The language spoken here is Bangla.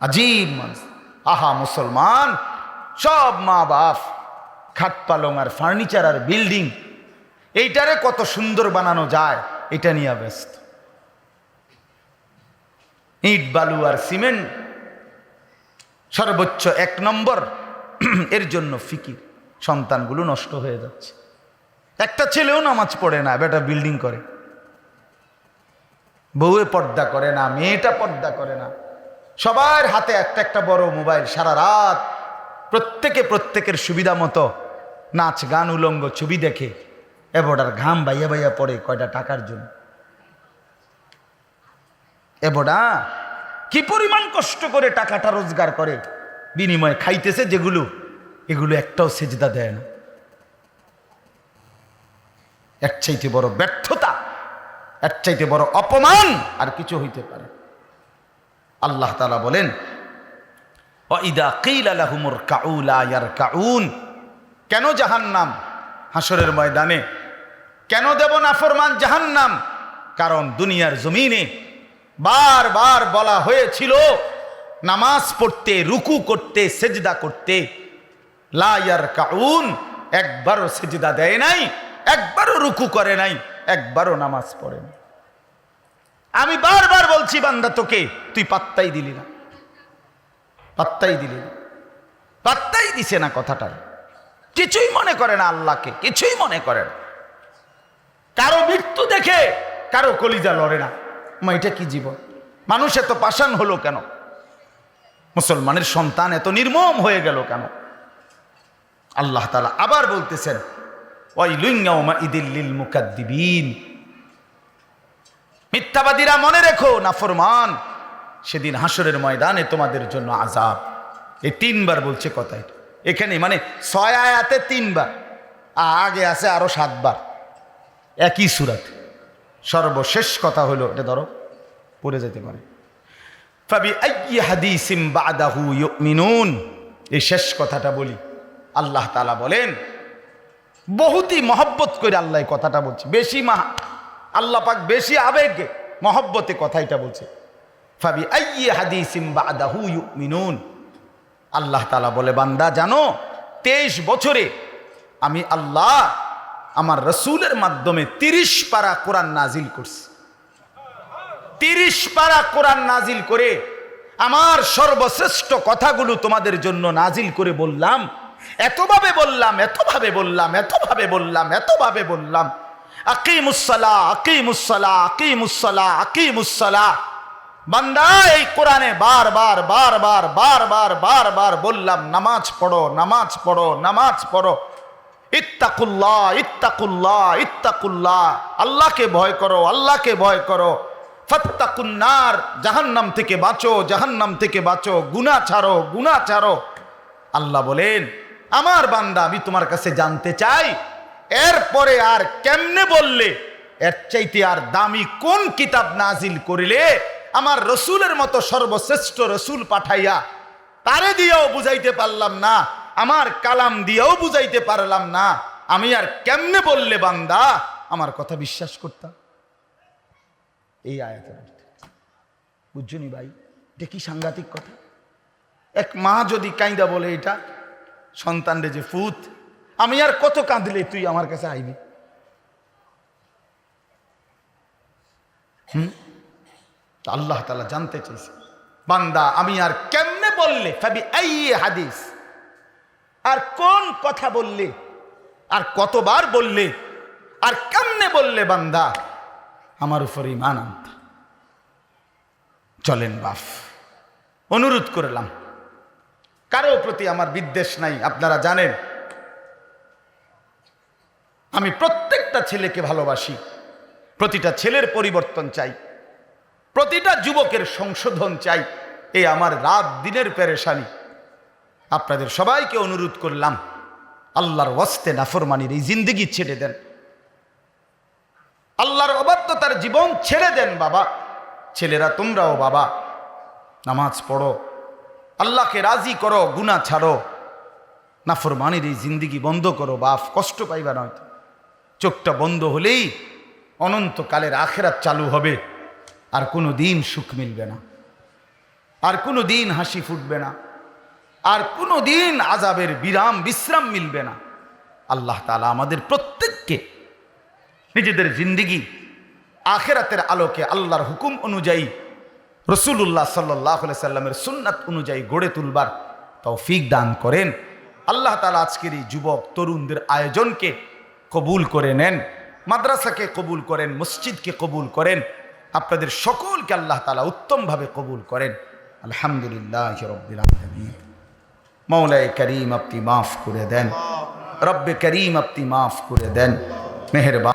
আজীব মানুষ। আহা, মুসলমান, সব মা বাপ, খাট পালং আর ফার্নিচার আর বিল্ডিং, এইটারে কত সুন্দর বানানো যায়, এটা নিয়ে ব্যস্ত। ইট, বালু আর সিমেন্ট, সর্বোচ্চ এক নম্বর, এর জন্য ফিকির, সন্তানগুলো নষ্ট হয়ে যাচ্ছে। একটা ছেলেও নামাজ পড়ে না, বেটা বিল্ডিং করে। বউয়ে পর্দা করে না, মেয়েটা পর্দা করে না। সবার হাতে একটা একটা বড় মোবাইল, সারা রাত প্রত্যেকে প্রত্যেকের সুবিধা মতো নাচ, গান, উলঙ্গ, ছবি দেখে, এবডার ঘাম বাইয়া বাইয়া পড়ে কয়টা টাকার জন্য। এবডা, কি পরিমাণ কষ্ট করে টাকাটা রোজগার করে, বিনিময়ে খাইতেছে যেগুলো, এগুলো একটাও সেজদা দেয় না। এক চাইতে বড় ব্যর্থতা এক চাইতে বড় অপমান আর কিছু হইতে পারে আল্লাহ তালা বলেন ওয়াইদা কিলা লাহুমুর কাউলা ইয়ার কাউন কেন জাহান্নাম? হাসরের ময়দানে কেন দেব না ফরমান জাহান্নাম? কারণ দুনিয়ার জমিনে বারবার বলা হয়েছিল, নামাজ পড়তে, রুকু করতে, সেজদা করতে লায়ার কাউন একবারও সেজদা দেয় নাই, একবারও রুকু করে নাই, একবারও নামাজ পড়ে নাই। আমি বারবার বলছি, বান্দা, তোকে তুই পাত্তাই দিলি না। পাত্তাই দিলি না। পাত্তাই দিছে না কথাটার। কিছুই মনে করে না আল্লাহকে, কিছুই মনে করে না। কারও মৃত্যু দেখে কারও কলিজা লড়ে না। মা, এটা কি জীবন? মানুষ এত পাষাণ হলো কেন? মুসলমানের সন্তান এত নির্মম হয়ে গেল কেন? আল্লাহ তালা আবার বলতেছেন ওই লুইঙ্গাউমা ইদিল্লিল মুকাদ্দিবিন। মিথ্যাবাদীরা মনে রেখো, নাফরমান। সেদিন হাসরের ময়দানে তোমাদের জন্য আজাব এই তিনবার বলছে কথা এখানে মানে ছয় আয়াতে তিনবার আগে আছে আরও সাতবার। একই সুরাত। সর্বশেষ কথা হলো, এটা ধরো, পড়ে যেতে পারে। ইউমিনুন। এই শেষ কথাটা বলি। আল্লাহ তালা বলেন, বহুতই মহব্বত করে আল্লাহ কথাটা বলছে। বেশি মাহা আল্লাহ পাক বেশি আবেগে মহব্বতে কথাইটা বলছে। ফাবি আইয়ে হাদিসিম বাদাহু ইউমিনুন। আল্লাহ তাআলা বলে, বান্দা, জানো, তেইশ বছরে আমি আল্লাহ আমার রসুলের মাধ্যমে তিরিশ পারা কোরআন নাজিল করছি। তিরিশ পারা কোরআন নাজিল করে আমার সর্বশ্রেষ্ঠ কথাগুলো তোমাদের জন্য নাজিল করে বললাম, এতভাবে বললাম এতভাবে বললাম এতভাবে বললাম এতভাবে বললাম। বান্দা, এই বললাম, নামাজ পড়ো নামাজ পড়ো নামাজ পড়ো। আল্লাহকে ভয় করো, আল্লাহকে ভয় করো। ফত্তাকুন্নার, জাহান্নাম থেকে বাঁচো, জাহান্নাম থেকে বাঁচো। গুনাহ ছাড়ো গুনাহ ছাড়ো। আল্লাহ বলেন, আমার বান্দা, আমি তোমার কাছে জানতে চাই এরপরে আর কেমনে বললে? এর চাইতে আর দামি কোন কিতাব নাজিল করিলে আমার রসুলের মতো সর্বশ্রেষ্ঠ রসুল পাঠাইয়া তারে দিয়েও বুঝাইতে পারলাম না, আমার কালাম দিয়েও বুঝাইতে পারলাম না, আমি আর কেমনে বললে বান্দা? আমার কথা বিশ্বাস করতাম এই অর্থ বুঝছনি ভাই? কি সাংঘাতিক কথা? এক মা যদি কাইদা বলে এটা, সন্তানরে যে ফুত আমি আর কত কাঁদলে তুই আমার কাছে আইবি? হুম? আল্লাহ তালা জানতে চাইছে। বান্দা, আমি আর কেমনে বললে? ফাবি এই হাদিস। আর কোন কথা বললে? আর কতবার বললে? আর কেমনে বললে বান্দা? আমার উপর ইমান চলেন বাফ। অনুরোধ করলাম। কারও প্রতি আমার বিদ্বেষ নাই, আপনারা জানেন। আমি প্রত্যেকটা ছেলেকে ভালোবাসি। প্রতিটা ছেলের পরিবর্তন চাই। প্রতিটা যুবকের সংশোধন চাই। এই আমার রাত দিনের পেরেশানি। আপনাদের সবাইকে অনুরোধ করলাম, আল্লাহর ওয়াস্তে নাফরমানির এই জিন্দগি ছেড়ে দেন। আল্লাহর অবাধ্যতার জীবন ছেড়ে দেন, বাবা। ছেলেরা, তোমরাও বাবা, নামাজ পড়ো। আল্লাহকে রাজি করো গুণা ছাড়ো। নাফরমানির এই জিন্দিগি বন্ধ করো, বাপ। কষ্ট পাইবা নয়তো। চোখটা বন্ধ হলেই অনন্তকালের আখেরাত চালু হবে। আর কোনো দিন সুখ মিলবে না। আর কোনো দিন হাসি ফুটবে না। আর কোনো দিন আজাবের বিরাম, বিশ্রাম মিলবে না। আল্লাহ তালা আমাদের প্রত্যেককে নিজেদের জিন্দিগি আখেরাতের আলোকে আল্লাহর হুকুম অনুযায়ী রসুল্লাহ সাল্লাহ সাল্লামের সুন্নাত অনুযায়ী গড়ে তুলবার তৌফিক দান করেন। আল্লাহ তালা আজকের এই যুবক, তরুণদের আয়োজনকে কবুল করে নেন, মাদ্রাসাকে কবুল করেন, মসজিদকে কবুল করেন, আপনাদের সকলকে আল্লাহ তালা উত্তমভাবে কবুল করেন। আলহামদুলিল্লাহ মৌলায় করিম আপনি মাফ করে দেন, রব্বে করিম আপনি মাফ করে দেন, মেহরবান